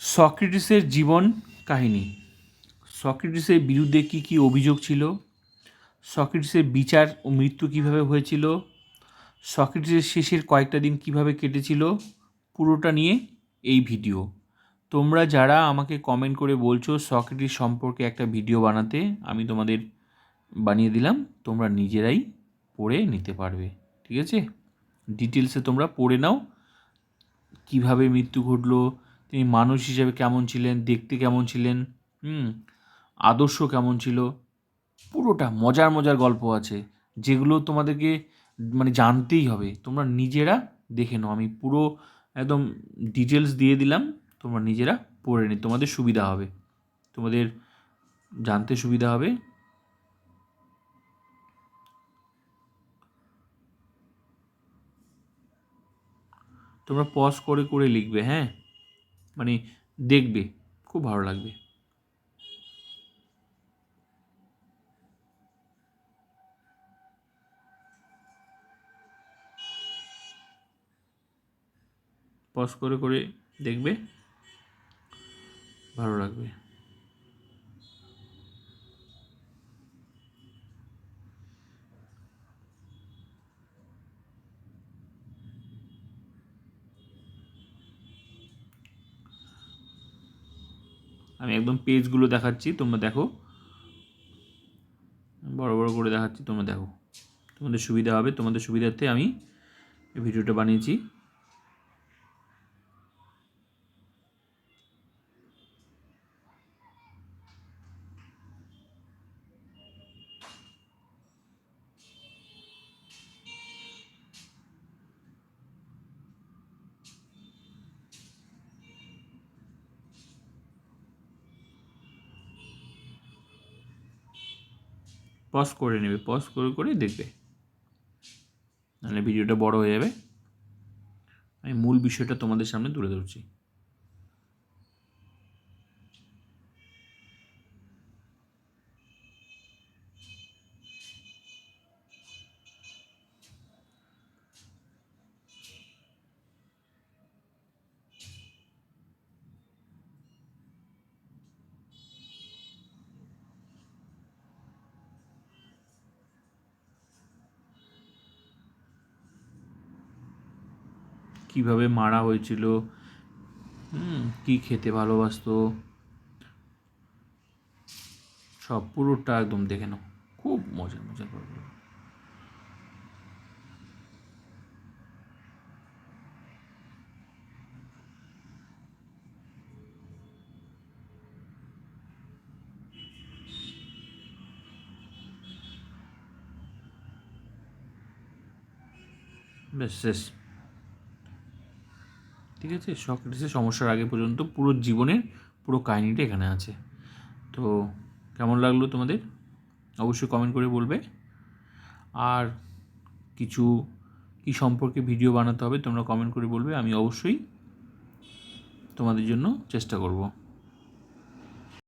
সক্রেটিসের জীবন কাহিনী। সক্রেটিসের বিরুদ্ধে কী কী অভিযোগ ছিল? সক্রেটিসের বিচার ও মৃত্যু কীভাবে হয়েছিল? সক্রেটিসের শেষের কয়েকটা দিন কীভাবে কেটেছিল? পুরোটা নিয়ে এই ভিডিও। তোমরা যারা আমাকে কমেন্ট করে বলছো সক্রেটিস সম্পর্কে একটা ভিডিও বানাতে, আমি তোমাদের বানিয়ে দিলাম, তোমরা নিজেরাই পড়ে নিতে পারবে। ঠিক আছে? ডিটেলসে তোমরা পড়ে নাও। কীভাবে মৃত্যু ঘটলো? তিনি মানুষ হিসেবে কেমন ছিলেন, দেখতে কেমন ছিলেন, হুম, আদর্শ কেমন ছিল, পুরোটা মজার মজার গল্প আছে, যেগুলো তোমাদেরকে মানে জানতেই হবে। তোমরা নিজেরা দেখে নাও, আমি পুরো একদম ডিটেলস দিয়ে দিলাম, তোমরা নিজেরা পড়ে নি তোমাদের সুবিধা হবে। তোমাদের জানতে সুবিধা হবে। তোমরা পজ করে করে লিখবে হ্যাঁ? মানে দেখবে খুব ভালো লাগবে। পজ করে করে দেখবে ভালো লাগবে। আমি একদম পেজগুলো দেখাচ্ছি, তোমরা দেখো। বড় বড় করে দেখাচ্ছি, তোমরা দেখো। তোমাদের সুবিধা হবে, তোমাদের সুবিধার্থে আমি ভিডিওটা বানিয়েছি। পজ করে নেবে পজ করে করে দেখবে। নাহলে ভিডিওটা বড় হয়ে যাবে। আমি মূল বিষয়টা তোমাদের সামনে তুলে ধরছি। কীভাবে মারা হয়েছিল, হুম, কী খেতে ভালোবাসতো, সব পুরোটা একদম দেখে নাও। খুব মজার মজার গল্প ব্যাস শেষ ঠিক আছে? সক্রেটিসের সমস্যার আগে পর্যন্ত পুরো জীবনের পুরো কাহিনিটা এখানে আছে। তো কেমন লাগল তোমাদের? অবশ্যই কমেন্ট করে বলবে। আর কিছু, কি সম্পর্কে ভিডিও বানাতে হবে তোমরা কমেন্ট করে বলবে। আমি অবশ্যই তোমাদের জন্য চেষ্টা করব।